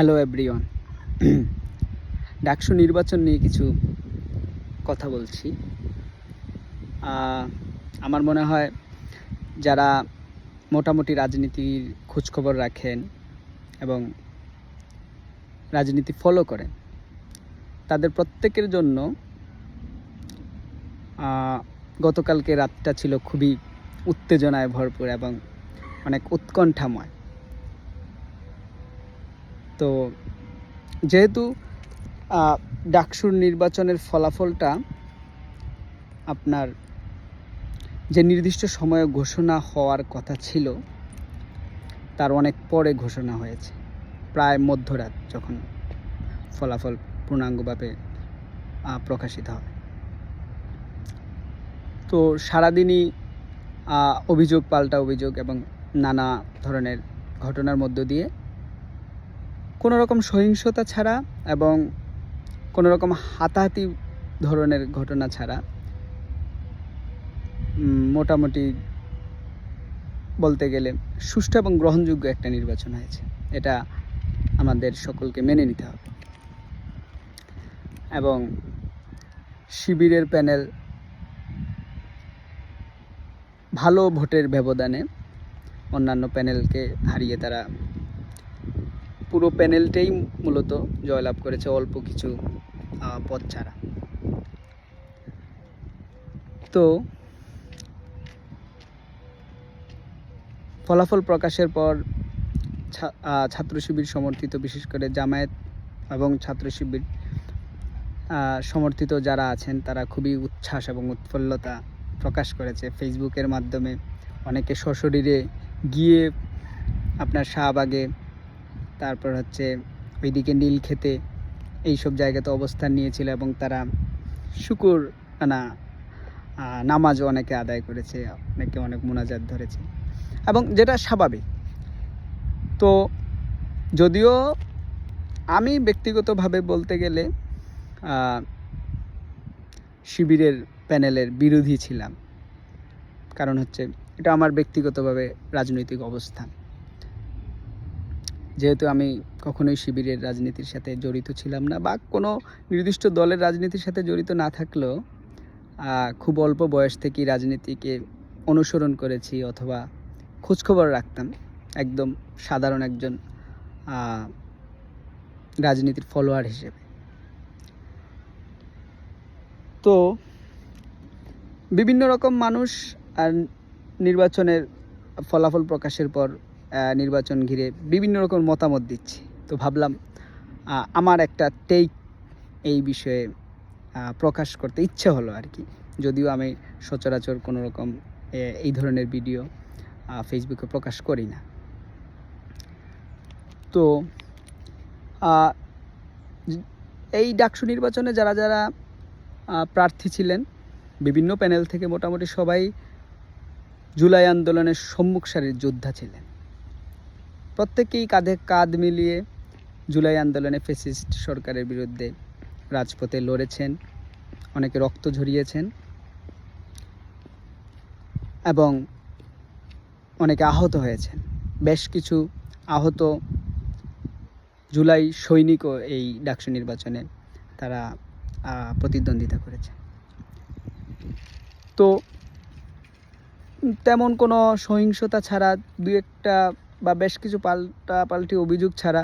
Hello everyone DUCSU নির্বাচন নিয়ে কিছু কথা বলছি। আমার মনে হয় যারা মোটামুটি রাজনীতির খোঁজখবর রাখেন এবং রাজনীতি ফলো করেন, তাদের প্রত্যেকের জন্য গতকালকে রাতটা ছিল খুবই উত্তেজনায় ভরপুর এবং অনেক উৎকণ্ঠাময়। তো যেহেতু ডাকসুর নির্বাচনের ফলাফলটা আপনার যে নির্দিষ্ট সময়ে ঘোষণা হওয়ার কথা ছিল, তার অনেক পরে ঘোষণা হয়েছে। প্রায় মধ্যরাত যখন ফলাফল পূর্ণাঙ্গভাবে প্রকাশিত হয়। তো সারাদিনই অভিযোগ, পাল্টা অভিযোগ এবং নানা ধরনের ঘটনার মধ্য দিয়ে কোনো রকম সহিংসতা ছাড়া এবং কোনো রকম হাতাহাতি ধরনের ঘটনা ছাড়া মোটামুটি বলতে গেলে সুষ্ঠু এবং গ্রহণযোগ্য একটা নির্বাচন হয়েছে। এটা আমাদের সকলকে মেনে নিতে হবে। এবং শিবিরের প্যানেল ভালো ভোটের ব্যবধানে অন্যান্য প্যানেলকে হারিয়ে তারা পুরো প্যানেলটাই মূলত জয়লাভ করেছে অল্প কিছু পথ ছাড়া। তো ফলাফল প্রকাশের পর ছাত্র শিবির সমর্থিত, বিশেষ করে জামায়াত এবং ছাত্র শিবির সমর্থিত যারা আছেন, তারা খুবই উচ্ছ্বাস এবং উৎফুল্লতা প্রকাশ করেছে ফেসবুকের মাধ্যমে। অনেকে সশরীরে গিয়ে আপনার শাহবাগে তারপর হচ্ছে ওইদিকে নীল খেতে এইসব জায়গাতে অবস্থান নিয়েছিল এবং তারা শুকুর, না নামাজও অনেকে আদায় করেছে, অনেকে অনেক মোনাজাত ধরেছে এবং যেটা স্বাভাবিক। তো যদিও আমি ব্যক্তিগতভাবে বলতে গেলে শিবিরের প্যানেলের বিরোধী ছিলাম। কারণ হচ্ছে এটা আমার ব্যক্তিগতভাবে রাজনৈতিক অবস্থান। যেহেতু আমি কখনোই শিবিরের রাজনীতির সাথে জড়িত ছিলাম না বা কোনো নির্দিষ্ট দলের রাজনীতির সাথে জড়িত না থাকলেও খুব অল্প বয়স থেকেই রাজনীতিকে অনুসরণ করেছি অথবা খোঁজখবর রাখতাম। একদম সাধারণ একজন রাজনীতির ফলোয়ার হিসেবে। তো বিভিন্ন রকম মানুষ আর নির্বাচনের ফলাফল প্রকাশের পর নির্বাচন ঘিরে বিভিন্ন রকম মতামত দিচ্ছে। তো ভাবলাম আমার একটা টেক এই বিষয়ে প্রকাশ করতে ইচ্ছে হলো আর কি। যদিও আমি সচরাচর কোনো রকম এই ধরনের ভিডিও ফেসবুকে প্রকাশ করি না। তো এই ডাকসু নির্বাচনে যারা যারা প্রার্থী ছিলেন, বিভিন্ন প্যানেল থেকে মোটামুটি সবাই জুলাই আন্দোলনের সম্মুখ সারির যোদ্ধা ছিলেন। প্রত্যেকেই কাঁধে কাঁধ মিলিয়ে জুলাই আন্দোলনে ফেসিস্ট সরকারের বিরুদ্ধে রাজপথে লড়েছেন, অনেকে রক্ত ঝরিয়েছেন এবং অনেকে আহত হয়েছেন। বেশ কিছু আহত জুলাই সৈনিকও এই ডাকসু নির্বাচনে তারা প্রতিদ্বন্দ্বিতা করেছে। তো তেমন কোনো সহিংসতা ছাড়া দু একটা বা বেশ কিছু পাল্টা পাল্টি অভিযোগ ছাড়া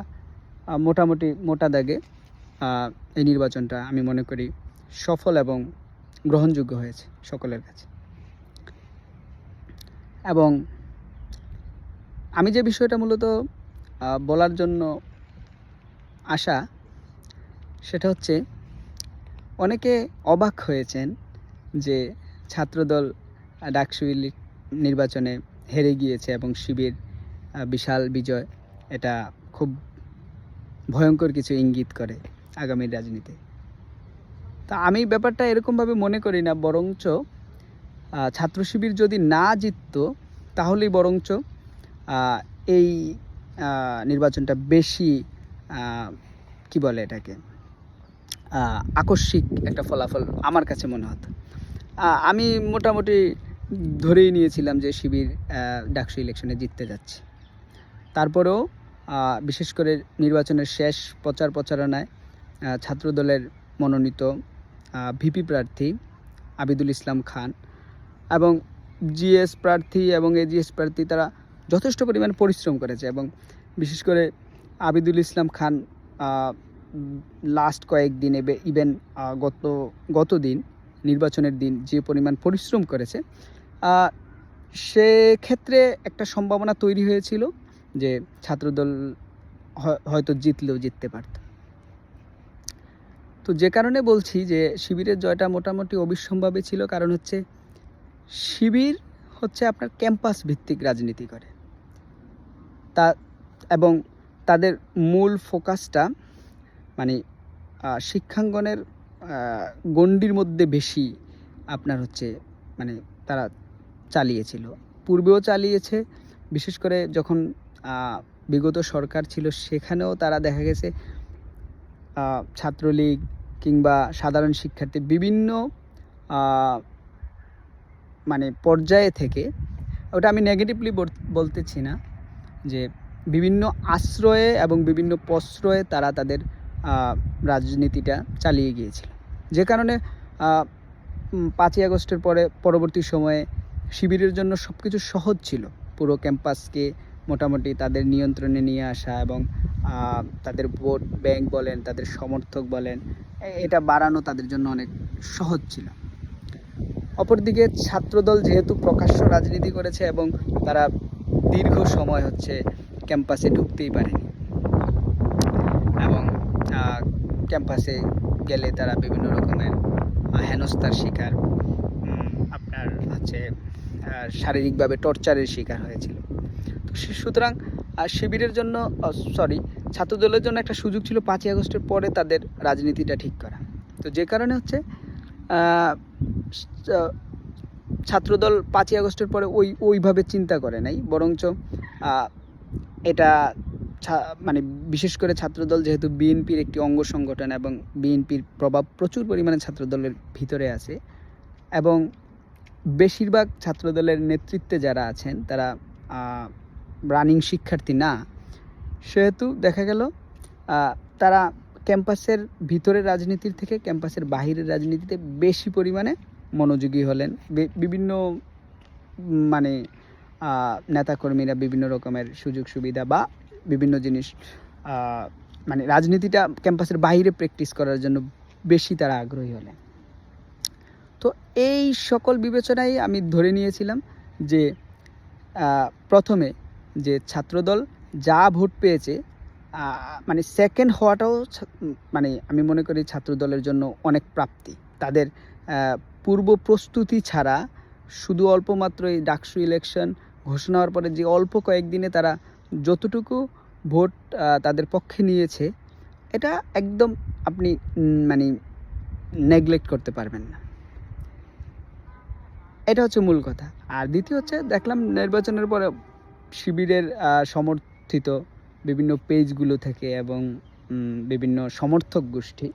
মোটামুটি মোটা দাগে এই নির্বাচনটা আমি মনে করি সফল এবং গ্রহণযোগ্য হয়েছে সকলের কাছে। এবং আমি যে বিষয়টা মূলত বলার জন্য আসা সেটা হচ্ছে অনেকে অবাক হয়েছেন যে ছাত্রদল আহ, ডাকসু নির্বাচনে হেরে গিয়েছে এবং শিবির বিশাল বিজয়। এটা খুব ভয়ঙ্কর কিছু ইঙ্গিত করে আগামী রাজনীতি। তা আমি ব্যাপারটা এরকমভাবে মনে করি না, বরঞ্চ ছাত্র শিবির যদি না জিততো, তাহলেই বরঞ্চ এই নির্বাচনটা বেশি কি বলে এটাকে আকস্মিক একটা ফলাফল আমার কাছে মনে হতো। আমি মোটামুটি ধরেই নিয়েছিলাম যে শিবির ডাকসু ইলেকশনে জিততে যাচ্ছে। তারপরেও বিশেষ করে নির্বাচনের শেষ প্রচার প্রচারণায় ছাত্রদলের মনোনীত ভিপি প্রার্থী আবিদুল ইসলাম খান এবং জিএস প্রার্থী এবং এজিএস প্রার্থী তারা যথেষ্ট পরিমাণ পরিশ্রম করেছে এবং বিশেষ করে আবিদুল ইসলাম খান লাস্ট কয়েকদিন ইভেন গত গত দিন, নির্বাচনের দিন যে পরিমাণ পরিশ্রম করেছে সেক্ষেত্রে একটা সম্ভাবনা তৈরি হয়েছিল। যে ছাত্রদল হয়- হয়তো জিতলেও জিততে পারত। তো যে কারণে বলছি যে শিবিরের জয়টা মোটামুটি অবিসম্ভাবী ছিল, কারণ হচ্ছে শিবির হচ্ছে আপনার ক্যাম্পাস ভিত্তিক রাজনীতি করে। তা এবং তাদের মূল ফোকাসটা মানে শিক্ষাঙ্গনের গণ্ডির মধ্যে বেশি আপনার হচ্ছে মানে তারা চালিয়েছিল। পূর্বেও চালিয়েছে, বিশেষ করে যখন বিগত সরকার ছিল সেখানেও তারা দেখা গেছে ছাত্রলীগ কিংবা সাধারণ শিক্ষার্থী বিভিন্ন মানে পর্যায়ে থেকে, ওটা আমি নেগেটিভলি বলতেছি না, যে বিভিন্ন আশ্রয়ে এবং বিভিন্ন প্রশ্রয়ে তারা তাদের রাজনীতিটা চালিয়ে গিয়েছিল। যে কারণে পাঁচই আগস্টের পরে পরবর্তী সময়ে শিবিরের জন্য সব কিছু সহজ ছিল। পুরো ক্যাম্পাসকে মোটামুটি তাদের নিয়ন্ত্রণে নিয়ে আসা এবং তাদের ভোট ব্যাংক বলেন, তাদের সমর্থক বলেন এটা বাড়ানো তাদের জন্য অনেক সহজ ছিল। অপরদিকে ছাত্রদল যেহেতু প্রকাশ্য রাজনীতি করেছে এবং তারা দীর্ঘ সময় হচ্ছে ক্যাম্পাসে ঢুকতেই পারেনি এবং ক্যাম্পাসে গেলে তারা বিভিন্ন রকমের হেনস্থার শিকার আপনার হচ্ছে শারীরিকভাবে টর্চারের শিকার হয়েছিল। সুতরাং শিবিরের জন্য সরি ছাত্রদলের জন্য একটা সুযোগ ছিল পাঁচই আগস্টের পরে তাদের রাজনীতিটা ঠিক করা। তো যে কারণে হচ্ছে ছাত্রদল পাঁচই আগস্টের পরে ওই, ওইভাবে চিন্তা করে নাই, বরঞ্চ এটা মানে বিশেষ করে ছাত্রদল যেহেতু বিএনপির একটি অঙ্গ সংগঠন এবং বিএনপির প্রভাব প্রচুর পরিমাণে ছাত্রদলের ভিতরে আছে, এবং বেশিরভাগ ছাত্রদলের নেতৃত্বে যারা আছেন, তারা রানিং শিক্ষার্থী না, সেহেতু দেখা গেল তারা ক্যাম্পাসের ভিতরের রাজনীতির থেকে ক্যাম্পাসের বাহিরের রাজনীতিতে বেশি পরিমাণে মনোযোগী হলেন। বিভিন্ন মানে নেতাকর্মীরা বিভিন্ন রকমের সুযোগ সুবিধা বা বিভিন্ন জিনিস মানে রাজনীতিটা ক্যাম্পাসের বাইরে প্র্যাকটিস করার জন্য বেশি তারা আগ্রহী হলেন। তো এই সকল বিবেচনায় আমি ধরে নিয়েছিলাম যে প্রথমে যে ছাত্রদল যা ভোট পেয়েছে মানে সেকেন্ড হওয়াটাও মানে আমি মনে করি ছাত্রদলের জন্য অনেক প্রাপ্তি। তাদের পূর্ব প্রস্তুতি ছাড়া শুধু অল্প মাত্র এই ডাকসু ইলেকশন ঘোষণা হওয়ার পরে যে অল্প কয়েকদিনে তারা যতটুকু ভোট তাদের পক্ষে নিয়েছে, এটা একদম আপনি মানে নেগলেক্ট করতে পারবেন না। এটা হচ্ছে মূল কথা। আর দ্বিতীয় হচ্ছে দেখলাম নির্বাচনের পরে শিবিরের সমর্থিত বিভিন্ন পেজগুলো থেকে এবং বিভিন্ন সমর্থক গোষ্ঠী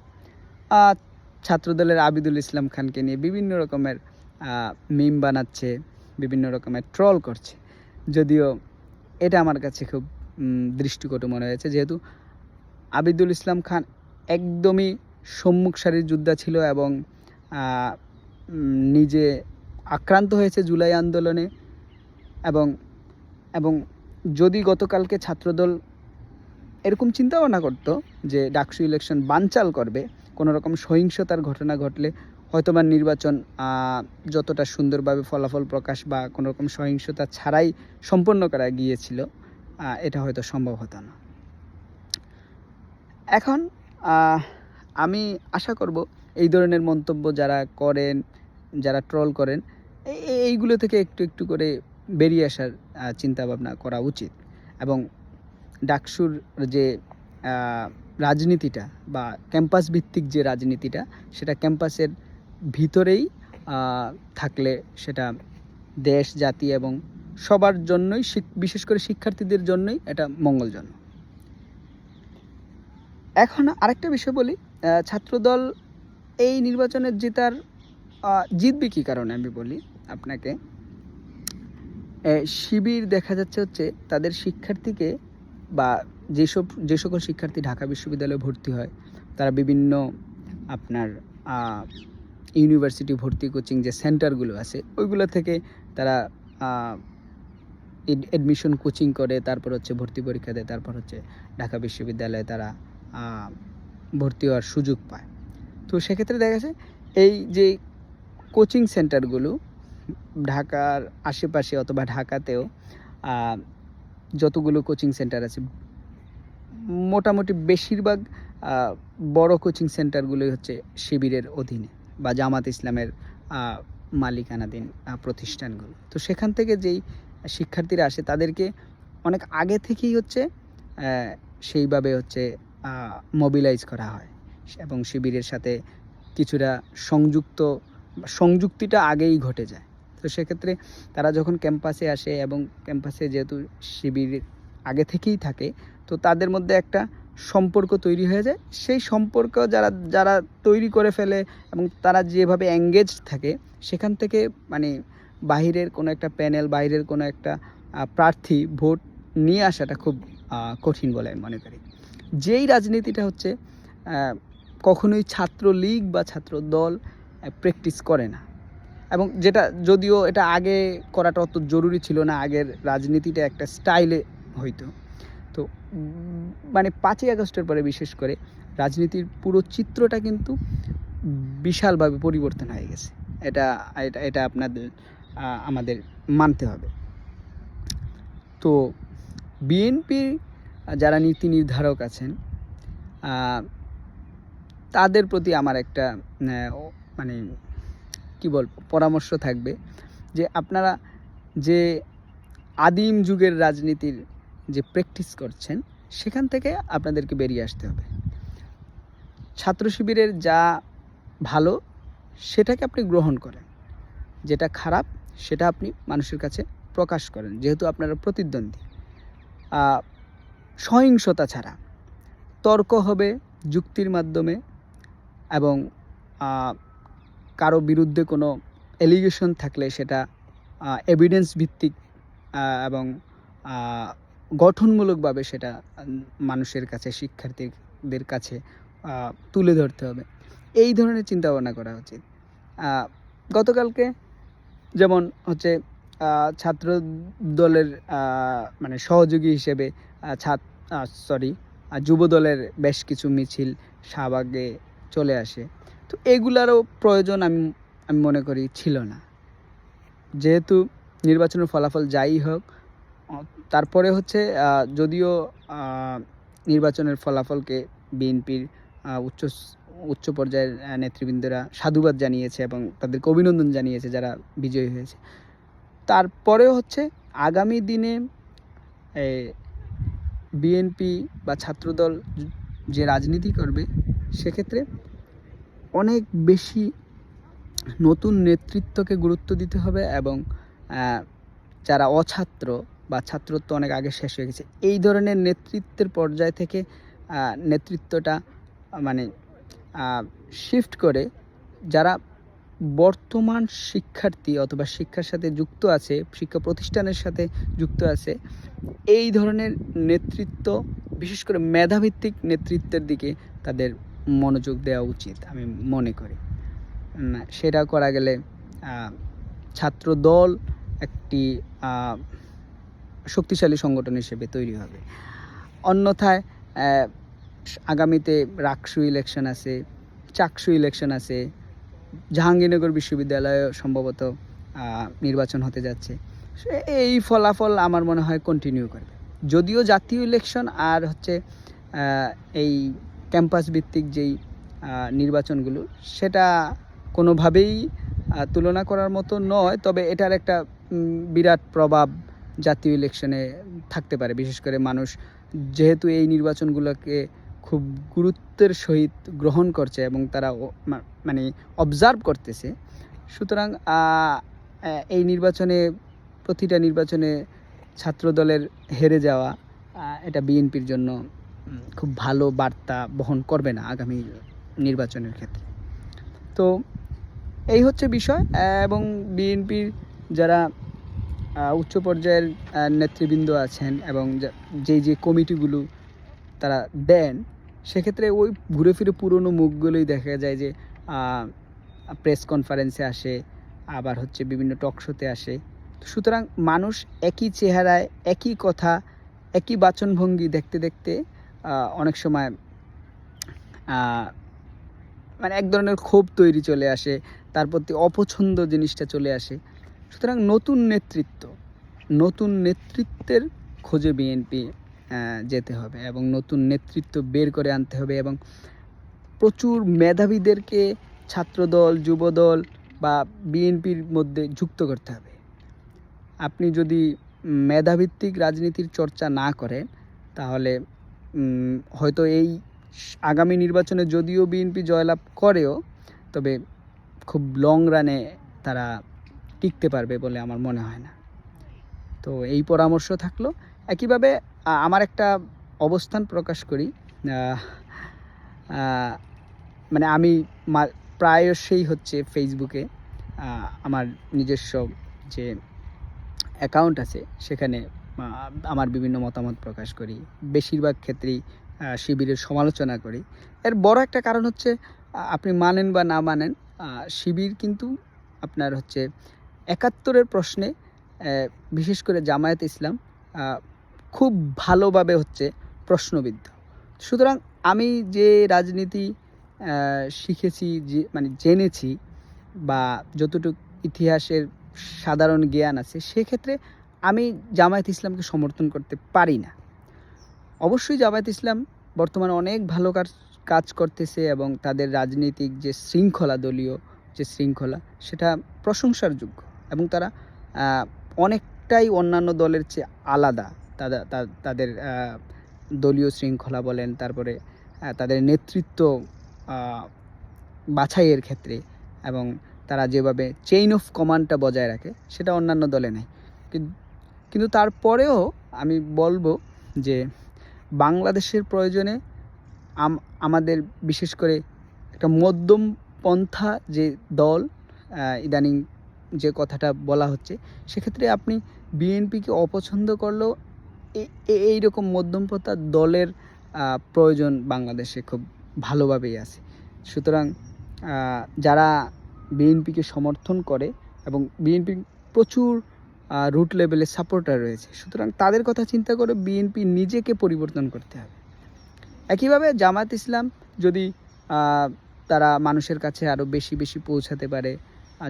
ছাত্রদলের আবিদুল ইসলাম খানকে নিয়ে বিভিন্ন রকমের মিম বানাচ্ছে, বিভিন্ন রকমের ট্রল করছে। যদিও এটা আমার কাছে খুব দৃষ্টিকটু মনে হয়েছে, যেহেতু আবিদুল ইসলাম খান একদমই সম্মুখ সারির যোদ্ধা ছিল এবং নিজে আক্রান্ত হয়েছে জুলাই আন্দোলনে এবং এবং যদি গতকালকে ছাত্রদল এরকম চিন্তা ভাবনা করতো যে ডাকসু ইলেকশন বানচাল করবে কোনো রকম সহিংসতার ঘটনা ঘটলে হয়তোবা নির্বাচন যতটা সুন্দরভাবে ফলাফল প্রকাশ বা কোনো রকম সহিংসতা ছাড়াই সম্পন্ন করা গিয়েছিল এটা হয়তো সম্ভব হতো না। এখন আমি আশা করব এই ধরনের মন্তব্য যারা করেন, যারা ট্রল করেন এই- এই- এইগুলো থেকে একটু একটু করে বেরিয়ে আসার আহ, চিন্তা ভাবনা করা উচিত। এবং ডাকসুর যে রাজনীতিটা বা ক্যাম্পাস ভিত্তিক যে রাজনীতিটা সেটা ক্যাম্পাসের ভিতরেই থাকলে সেটা দেশ জাতি এবং সবার জন্যই বিশেষ করে শিক্ষার্থীদের জন্যই এটা মঙ্গলজনক। এখন আরেকটা বিষয় বলি ছাত্রদল এই নির্বাচনের জেতার জিতবে কী কারণে আমি বলি আপনাকে। শিবির দেখা যাচ্ছে হচ্ছে তাদের শিক্ষার্থীকে বা যেসব, যে সকল শিক্ষার্থী ঢাকা বিশ্ববিদ্যালয়ে ভর্তি হয়, তারা বিভিন্ন আপনার ইউনিভার্সিটি ভর্তি কোচিং যে সেন্টারগুলো আছে, ওইগুলো থেকে তারা এডমিশন কোচিং করে, তারপর হচ্ছে ভর্তি পরীক্ষা দেয়, তারপর হচ্ছে ঢাকা বিশ্ববিদ্যালয়ে তারা ভর্তি হওয়ার সুযোগ পায়। তো সেক্ষেত্রে দেখা গেছে, এই যে কোচিং সেন্টারগুলো ঢাকার আশেপাশে অথবা ঢাকাতেও যতগুলো কোচিং সেন্টার আছে, মোটামুটি বেশিরভাগ বড় কোচিং সেন্টারগুলোই হচ্ছে শিবিরের অধীনে বা জামাত ইসলামের মালিকানাধীন প্রতিষ্ঠানগুলো। তো সেখান থেকে যেই শিক্ষার্থীরা আসে, তাদেরকে অনেক আগে থেকেই হচ্ছে সেইভাবে হচ্ছে মোবিলাইজ করা হয় এবং শিবিরের সাথে কিছুটা সংযুক্ত, সংযুক্তিটা আগেই ঘটে যায়। তো সেক্ষেত্রে তারা যখন ক্যাম্পাসে আসে এবং ক্যাম্পাসে যেহেতু শিবির আগে থেকেই থাকে, তো তাদের মধ্যে একটা সম্পর্ক তৈরি হয়ে যায়। সেই সম্পর্ক যারা যারা তৈরি করে ফেলে এবং তারা যেভাবে এঙ্গেজ থাকে, সেখান থেকে মানে বাহিরের কোনো একটা প্যানেল বাইরের কোনো একটা প্রার্থী ভোট নিয়ে আসাটা খুব কঠিন বলে আমি মনে করি। যেই রাজনীতিটা হচ্ছে কখনোই ছাত্র লীগ বা ছাত্র দল প্র্যাকটিস করে না। এবং যেটা যদিও এটা আগে করাটা অত জরুরি ছিল না, আগের রাজনীতিটা একটা স্টাইলে হইতো। তো মানে পাঁচই আগস্টের পরে বিশেষ করে রাজনীতির পুরো চিত্রটা কিন্তু বিশালভাবে পরিবর্তন হয়ে গেছে। এটা এটা এটা আপনাদের আমাদের মানতে হবে। তো বিএনপির যারা নীতি নির্ধারক আছেন তাদের প্রতি আমার একটা মানে কি বল, পরামর্শ থাকবে যে আপনারা যে আদিম যুগের রাজনীতির যে প্র্যাকটিস করছেন, সেখান থেকে আপনাদেরকে বেরিয়ে আসতে হবে। ছাত্র শিবিরের যা ভালো, সেটাকে আপনি গ্রহণ করেন। যেটা খারাপ, সেটা আপনি মানুষের কাছে প্রকাশ করেন। যেহেতু আপনারা প্রতিদ্বন্দ্বী। সহিংসতা ছাড়া। তর্ক হবে যুক্তির মাধ্যমে এবং কারও বিরুদ্ধে কোনো এলিগেশন থাকলে সেটা এভিডেন্স ভিত্তিক এবং গঠনমূলকভাবে সেটা মানুষের কাছে, শিক্ষার্থীদের কাছে তুলে ধরতে হবে। এই ধরনের চিন্তা ভাবনা করা উচিত। গতকালকে যেমন হচ্ছে ছাত্র দলের মানে সহযোগী হিসেবে ছাত্র সরি যুব দলের বেশ কিছু মিছিল, শাহবাগে চলে আসে। তো এগুলারও প্রয়োজন আমি আমি মনে করি ছিল না। যেহেতু নির্বাচনের ফলাফল যাই হোক তারপরে হচ্ছে যদিও নির্বাচনের ফলাফলকে বিএনপির উচ্চ উচ্চ পর্যায়ের নেতৃবৃন্দরা সাধুবাদ জানিয়েছে এবং তাদেরকে অভিনন্দন জানিয়েছে যারা বিজয়ী হয়েছে। তারপরেও হচ্ছে, আগামী দিনে বিএনপি বা ছাত্রদল যে রাজনীতি করবে, সেক্ষেত্রে অনেক বেশি নতুন নেতৃত্বকে গুরুত্ব দিতে হবে এবং যারা অছাত্র বা ছাত্রত্ব অনেক আগে শেষ হয়ে গেছে, এই ধরনের নেতৃত্বের পর্যায় থেকে নেতৃত্বটা মানে শিফট করে যারা বর্তমান শিক্ষার্থী অথবা শিক্ষার সাথে যুক্ত আছে, শিক্ষা প্রতিষ্ঠানের সাথে যুক্ত আছে, এই ধরনের নেতৃত্ব, বিশেষ করে মেধাভিত্তিক নেতৃত্বের দিকে তাদের মনোযোগ দেওয়া উচিত, আমি মনে করি। সেটা করা গেলে ছাত্র দল একটি শক্তিশালী সংগঠন হিসেবে তৈরি হবে। অন্যথায় আগামীতে রাকসু ইলেকশন আছে, চাকসু ইলেকশন আছে, জাহাঙ্গীরনগর বিশ্ববিদ্যালয়ে সম্ভবত নির্বাচন হতে যাচ্ছে। এই ফলাফল আমার মনে হয় কন্টিনিউ করবে। যদিও জাতীয় ইলেকশন আর হচ্ছে এই ক্যাম্পাস ভিত্তিক যেই নির্বাচনগুলো, সেটা কোনোভাবেই তুলনা করার মতো নয়, তবে এটার একটা বিরাট প্রভাব জাতীয় ইলেকশনে থাকতে পারে। বিশেষ করে মানুষ যেহেতু এই নির্বাচনগুলোকে খুব গুরুত্বের সহিত গ্রহণ করছে এবং তারা মানে অবজার্ভ করতেছে, সুতরাং এই নির্বাচনে, প্রতিটা নির্বাচনে ছাত্রদলের হেরে যাওয়া এটা বিএনপির জন্য খুব ভালো বার্তা বহন করবে না আগামী নির্বাচনের ক্ষেত্রে। তো এই হচ্ছে বিষয় এবং বিএনপির যারা উচ্চ পর্যায়ের নেতৃবৃন্দ আছেন এবং যা- যে কমিটিগুলো তারা দেন, সেক্ষেত্রে ওই ঘুরে ফিরে পুরনো মুখগুলোই দেখা যায় যে প্রেস কনফারেন্সে আসে, আবার হচ্ছে বিভিন্ন টক শোতে আসে। সুতরাং মানুষ একই চেহারায়, একই কথা, একই বাচনভঙ্গি দেখতে দেখতে অনেক সময় মানে এক ধরনের ক্ষোভ তৈরি চলে আসে, তার প্রতি অপছন্দ জিনিসটা চলে আসে। সুতরাং নতুন নেতৃত্ব, নতুন নেতৃত্বের খোঁজে বিএনপি যেতে হবে এবং নতুন নেতৃত্ব বের করে আনতে হবে এবং প্রচুর মেধাবীদেরকে ছাত্রদল, যুবদল বা বিএনপির মধ্যে যুক্ত করতে হবে। আপনি যদি মেধাভিত্তিক রাজনীতির চর্চা না করেন, তাহলে হয়তো এই আগামী নির্বাচনে যদিও বিএনপি জয়লাভ করেও, তবে খুব লং রানে তারা টিকতে পারবে বলে আমার মনে হয় না। তো এই পরামর্শ থাকল। একইভাবে আমার একটা অবস্থান প্রকাশ করি। মানে আমি প্রায়শই হচ্ছে ফেসবুকে আমার নিজস্ব যে অ্যাকাউন্ট আছে, সেখানে আমার বিভিন্ন মতামত প্রকাশ করি। বেশিরভাগ ক্ষেত্রেই শিবিরের সমালোচনা করি। এর বড় একটা কারণ হচ্ছে আপনি মানেন বা না মানেন শিবির কিন্তু আপনার হচ্ছে একাত্তরের প্রশ্নে বিশেষ করে জামায়াত ইসলাম খুব ভালোভাবে হচ্ছে প্রশ্নবিদ্ধ। সুতরাং আমি যে রাজনীতি শিখেছি যে মানে জেনেছি বা যতটুকু ইতিহাসের সাধারণ জ্ঞান আছে সেক্ষেত্রে আমি জামায়াত ইসলামকে সমর্থন করতে পারি না। অবশ্যই জামায়াত ইসলাম বর্তমানে অনেক ভালো কাজ করতেছে এবং তাদের রাজনৈতিক যে শৃঙ্খলা, দলীয় যে শৃঙ্খলা, সেটা প্রশংসার যোগ্য এবং তারা অনেকটাই অন্যান্য দলের চেয়ে আলাদা। তাদের তাদের দলীয় শৃঙ্খলা বলেন, তারপরে তাদের নেতৃত্ব বাছাইয়ের ক্ষেত্রে এবং তারা যেভাবে চেইন অফ কমান্ডটা বজায় রাখে, সেটা অন্যান্য দলে কিন- কিন্তু তারপরেও আমি বলব যে বাংলাদেশের প্রয়োজনে আমাদের বিশেষ করে একটা মধ্যম পন্থা যে দল ইদানিং যে কথাটা বলা হচ্ছে, সেক্ষেত্রে আপনি বিএনপিকে অপছন্দ করলেও এ- এ- এইরকম মধ্যমপন্থা দলের প্রয়োজন বাংলাদেশে খুব ভালোভাবেই আছে। সুতরাং যারা বিএনপিকে সমর্থন করে এবং বিএনপি প্রচুর রুট লেভেলে সাপোর্টার রয়েছে। সুতরাং তাদের কথা চিন্তা করে বিএনপি নিজেকে পরিবর্তন করতে হবে। একইভাবে জামাত ইসলাম যদি তারা মানুষের কাছে আরও বেশি বেশি পৌঁছাতে পারে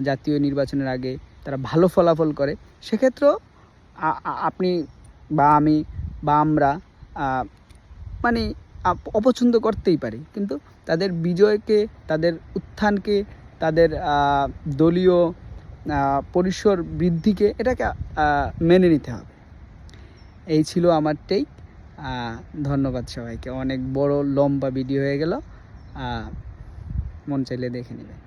জাতীয় নির্বাচনের আগে তারা ভালো ফলাফল করে, সেক্ষেত্রেও আপনি বা আমি বা আমরা মানে অপছন্দ করতেই পারি। কিন্তু তাদের বিজয়কে, তাদের উত্থানকে, তাদের দলীয় পরিসর বৃদ্ধিকে এটাকে মেনে নিতে হবে। এই ছিল আমার টেক ধন্যবাদ সবাইকে। অনেক বড় লম্বা ভিডিও হয়ে গেল। মন চাইলে দেখে নেবেন।